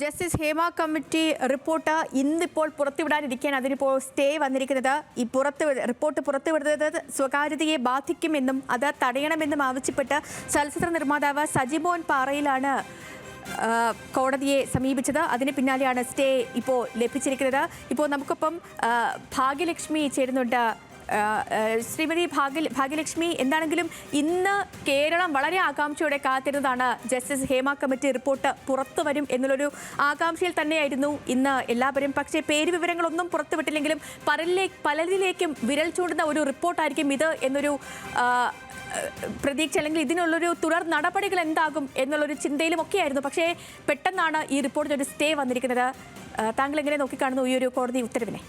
Justice Hema committee report ഇന്നിപ്പോൾ പുറത്തുവിടാനിരിക്കാൻ അതിനിപ്പോൾ stay വന്നിരിക്കുന്നത്. ഈ പുറത്ത് റിപ്പോർട്ട് പുറത്തുവിടുന്നത് സ്വകാര്യതയെ ബാധിക്കുമെന്നും അത് തടയണമെന്നും ആവശ്യപ്പെട്ട് ചലച്ചിത്ര നിർമ്മാതാവ് സജിമോൻ പാറയിലാണ് കോടതിയെ സമീപിച്ചത്. അതിന് പിന്നാലെയാണ് സ്റ്റേ ഇപ്പോൾ ലഭിച്ചിരിക്കുന്നത്. ഇപ്പോൾ നമുക്കൊപ്പം ഭാഗ്യലക്ഷ്മി ചേരുന്നുണ്ട്. ശ്രീമതി ഭാഗ്യ ഭാഗ്യലക്ഷ്മി എന്താണെങ്കിലും ഇന്ന് കേരളം വളരെ ആകാംക്ഷയോടെ കാത്തിരുന്നതാണ്. ജസ്റ്റിസ് ഹേമ കമ്മിറ്റി റിപ്പോർട്ട് പുറത്തു വരും എന്നുള്ളൊരു ആകാംക്ഷയിൽ തന്നെയായിരുന്നു ഇന്ന് എല്ലാവരും. പക്ഷേ പേര് വിവരങ്ങളൊന്നും പുറത്തുവിട്ടില്ലെങ്കിലും പലരിലേ പലരിലേക്കും വിരൽ ചൂണ്ടുന്ന ഒരു റിപ്പോർട്ടായിരിക്കും ഇത് എന്നൊരു പ്രതീക്ഷ അല്ലെങ്കിൽ ഇതിനുള്ളൊരു തുടർ നടപടികൾ എന്താകും എന്നുള്ളൊരു ചിന്തയിലും ഒക്കെയായിരുന്നു. പക്ഷേ പെട്ടെന്നാണ് ഈ റിപ്പോർട്ടിന് ഒരു സ്റ്റേ വന്നിരിക്കുന്നത്. താങ്കൾ എങ്ങനെ നോക്കിക്കാണുന്നു ഈ ഒരു കോടതി ഉത്തരവിനെ?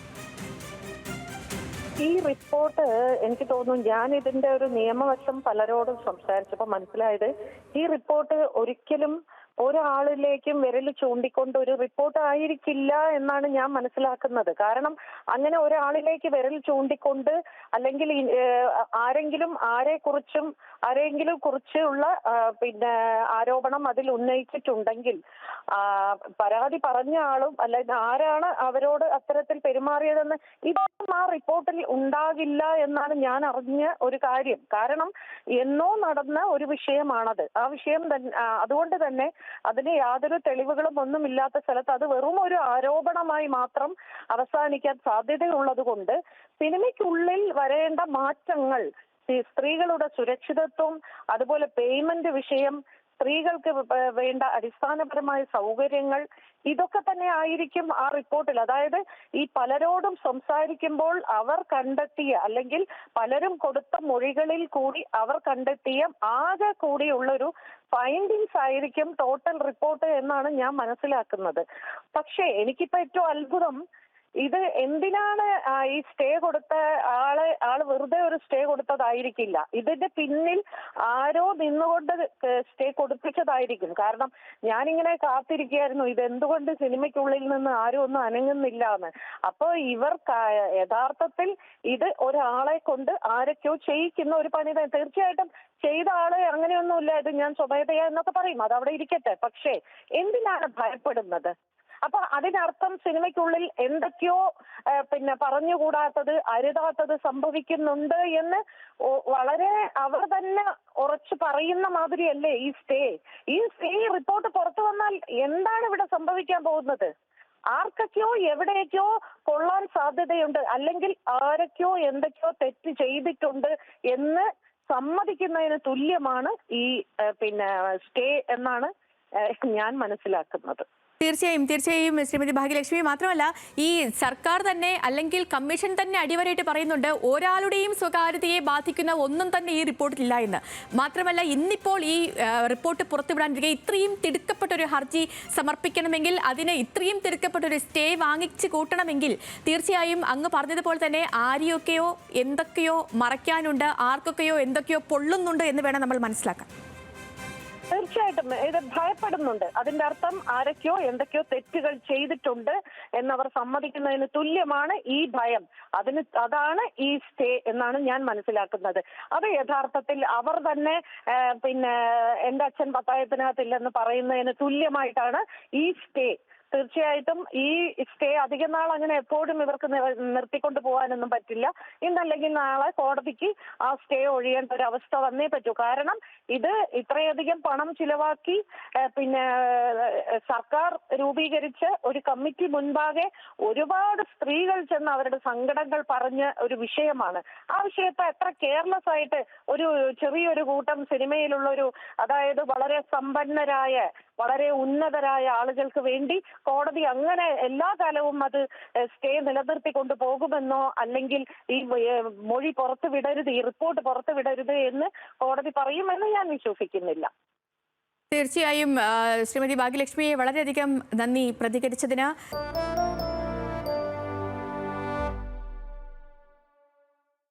ഈ റിപ്പോർട്ട് എനിക്ക് തോന്നുന്നു ഞാൻ ഇതിന്റെ ഒരു നിയമവശം പലരോടും സംസാരിച്ചപ്പോൾ മനസ്സിലായത് ഈ റിപ്പോർട്ട് ഒരിക്കലും ഒരാളിലേക്കും വിരൽ ചൂണ്ടിക്കൊണ്ട് ഒരു റിപ്പോർട്ട് ആയിരിക്കില്ല എന്നാണ് ഞാൻ മനസ്സിലാക്കുന്നത്. കാരണം അങ്ങനെ ഒരാളിലേക്ക് വിരൽ ചൂണ്ടിക്കൊണ്ട് അല്ലെങ്കിൽ ആരെങ്കിലും ആരെ കുറിച്ചും ആരെങ്കിലും കുറിച്ചുള്ള പിന്നെ ആരോപണം അതിൽ ഉന്നയിച്ചിട്ടുണ്ടെങ്കിൽ പരാതി പറഞ്ഞ ആളും അല്ലെങ്കിൽ ആരാണ് അവരോട് അത്തരത്തിൽ പെരുമാറിയതെന്ന് ഇതൊന്നും ആ റിപ്പോർട്ടിൽ ഉണ്ടാകില്ല എന്നാണ് ഞാൻ അറിഞ്ഞ ഒരു കാര്യം. കാരണം എന്നോ നടന്ന ഒരു വിഷയമാണത്. ആ വിഷയം അതുകൊണ്ട് തന്നെ അതിന് യാതൊരു തെളിവുകളും ഒന്നും ഇല്ലാത്ത സ്ഥലത്ത് അത് വെറും ഒരു ആരോപണമായി മാത്രം അവസാനിക്കാൻ സാധ്യതയുള്ളത് കൊണ്ട് സിനിമയ്ക്കുള്ളിൽ വരേണ്ട മാറ്റങ്ങൾ സ്ത്രീകളുടെ സുരക്ഷിതത്വം അതുപോലെ പേയ്മെന്റ് വിഷയം സ്ത്രീകൾക്ക് വേണ്ട അടിസ്ഥാനപരമായ സൗകര്യങ്ങൾ ഇതൊക്കെ തന്നെ ആയിരിക്കും ആ റിപ്പോർട്ടിൽ. അതായത് ഈ പലരോടും സംസാരിക്കുമ്പോൾ അവർ കണ്ടെത്തിയ അല്ലെങ്കിൽ പലരും കൊടുത്ത മൊഴികളിൽ കൂടി അവർ കണ്ടെത്തിയ ആകെ കൂടിയുള്ളൊരു ഫൈൻഡിങ്സ് ആയിരിക്കും ടോട്ടൽ റിപ്പോർട്ട് എന്നാണ് ഞാൻ മനസ്സിലാക്കുന്നത്. പക്ഷേ എനിക്കിപ്പോ ഏറ്റവും അത്ഭുതം ഇത് എന്തിനാണ് ഈ സ്റ്റേ കൊടുത്ത ആൾ ആൾ വെറുതെ ഒരു സ്റ്റേ കൊടുത്തതായിരിക്കില്ല. ഇതിന്റെ പിന്നിൽ ആരോ നിന്നുകൊണ്ട് സ്റ്റേ കൊടുപ്പിച്ചതായിരിക്കും. കാരണം ഞാനിങ്ങനെ കാത്തിരിക്കുകയായിരുന്നു. ഇത് എന്തുകൊണ്ട് സിനിമയ്ക്കുള്ളിൽ നിന്ന് ആരും ഒന്നും അനങ്ങുന്നില്ല എന്ന് അപ്പൊ ഇവർ യഥാർത്ഥത്തിൽ ഇത് ഒരാളെ കൊണ്ട് ആരൊക്കെയോ ചെയ്യിക്കുന്ന ഒരു പണി തീർച്ചയായിട്ടും ചെയ്ത ആൾ അങ്ങനെയൊന്നുമില്ല. ഇത് ഞാൻ സ്വമേധയാ എന്നൊക്കെ പറയും. അത് അവിടെ ഇരിക്കട്ടെ. പക്ഷേ എന്തിനാണ് ഭയപ്പെടുന്നത്? അപ്പൊ അതിനർത്ഥം സിനിമയ്ക്കുള്ളിൽ എന്തൊക്കെയോ പിന്നെ പറഞ്ഞുകൂടാത്തത് അരുതാത്തത് സംഭവിക്കുന്നുണ്ട് എന്ന് വളരെ അവർ തന്നെ ഉറച്ചു പറയുന്ന മാതിരിയല്ലേ ഈ സ്റ്റേ? ഈ സ്റ്റേ റിപ്പോർട്ട് പുറത്തു വന്നാൽ എന്താണ് ഇവിടെ സംഭവിക്കാൻ പോകുന്നത്? ആർക്കൊക്കെയോ എവിടെയൊക്കെയോ കൊള്ളാൻ സാധ്യതയുണ്ട്. അല്ലെങ്കിൽ ആരൊക്കെയോ എന്തൊക്കെയോ തെറ്റ് ചെയ്തിട്ടുണ്ട് എന്ന് സമ്മതിക്കുന്നതിന് തുല്യമാണ് ഈ പിന്നെ സ്റ്റേ എന്നാണ് ഞാൻ മനസ്സിലാക്കുന്നത്. തീർച്ചയായും തീർച്ചയായും ശ്രീമതി ഭാഗ്യലക്ഷ്മി. മാത്രമല്ല ഈ സർക്കാർ തന്നെ അല്ലെങ്കിൽ കമ്മീഷൻ തന്നെ അടിവരയിട്ട് പറയുന്നുണ്ട് ഒരാളുടെയും സ്വകാര്യതയെ ബാധിക്കുന്ന ഒന്നും തന്നെ ഈ റിപ്പോർട്ടിലില്ല എന്ന്. മാത്രമല്ല ഇന്നിപ്പോൾ ഈ റിപ്പോർട്ട് പുറത്തുവിടാനിരിക്കെ ഇത്രയും തിടുക്കപ്പെട്ട ഒരു ഹർജി സമർപ്പിക്കണമെങ്കിൽ അതിന് ഇത്രയും തിടുക്കപ്പെട്ട ഒരു സ്റ്റേ വാങ്ങിച്ചു കൂട്ടണമെങ്കിൽ തീർച്ചയായും അങ്ങ് പറഞ്ഞതുപോലെ തന്നെ ആരെയൊക്കെയോ എന്തൊക്കെയോ മറയ്ക്കാനുണ്ട് ആർക്കൊക്കെയോ എന്തൊക്കെയോ പൊള്ളുന്നുണ്ട് എന്ന് വേണം നമ്മൾ മനസ്സിലാക്കാൻ. തീർച്ചയായിട്ടും. ഇത് ഭയപ്പെടുന്നുണ്ട്. അതിന്റെ അർത്ഥം ആരൊക്കെയോ എന്തൊക്കെയോ തെറ്റുകൾ ചെയ്തിട്ടുണ്ട് എന്നവർ സമ്മതിക്കുന്നതിന് തുല്യമാണ് ഈ ഭയം. അതിന് അതാണ് ഈ സ്റ്റേ എന്നാണ് ഞാൻ മനസ്സിലാക്കുന്നത്. അത് യഥാർത്ഥത്തിൽ അവർ തന്നെ പിന്നെ എന്റെ അച്ഛൻ പത്തായത്തിനകത്തില്ലെന്ന് പറയുന്നതിന് തുല്യമായിട്ടാണ് ഈ സ്റ്റേ തീർച്ചയായിട്ടും ഈ സ്റ്റേ അധിക നാൾ അങ്ങനെ എപ്പോഴും ഇവർക്ക് നിർ- നിർത്തിക്കൊണ്ട് പോകാനൊന്നും പറ്റില്ല. ഇന്നല്ലെങ്കിൽ നാളെ കോടതിക്ക് ആ സ്റ്റേ ഒഴിയേണ്ട ഒരു അവസ്ഥ വന്നേ പറ്റൂ. കാരണം ഇത് ഇത്രയധികം പണം ചിലവാക്കി പിന്നെ സർക്കാർ രൂപീകരിച്ച് ഒരു കമ്മിറ്റി മുൻപാകെ ഒരുപാട് സ്ത്രീകൾ ചെന്ന് അവരുടെ സങ്കടങ്ങൾ പറഞ്ഞ ഒരു വിഷയമാണ്. ആ വിഷയത്തെ എത്ര കെയർലെസ് ആയിട്ട് ഒരു ചെറിയൊരു കൂട്ടം സിനിമയിലുള്ള ഒരു അതായത് വളരെ സമ്പന്നരായ വളരെ ഉന്നതരായ ആളുകൾക്ക് വേണ്ടി കോടതി അങ്ങനെ എല്ലാ കാലവും അത് സ്റ്റേ നിലനിർത്തി കൊണ്ടുപോകുമെന്നോ അല്ലെങ്കിൽ ഈ മൊഴി പുറത്തു വിടരുത് ഈ റിപ്പോർട്ട് പുറത്തു വിടരുത് എന്ന് കോടതി പറയുമെന്ന് ഞാൻ വിശ്വസിക്കുന്നില്ല. തീർച്ചയായും ശ്രീമതി ഭാഗ്യലക്ഷ്മിയെ വളരെയധികം നന്ദി പ്രതികരിച്ചതിന്.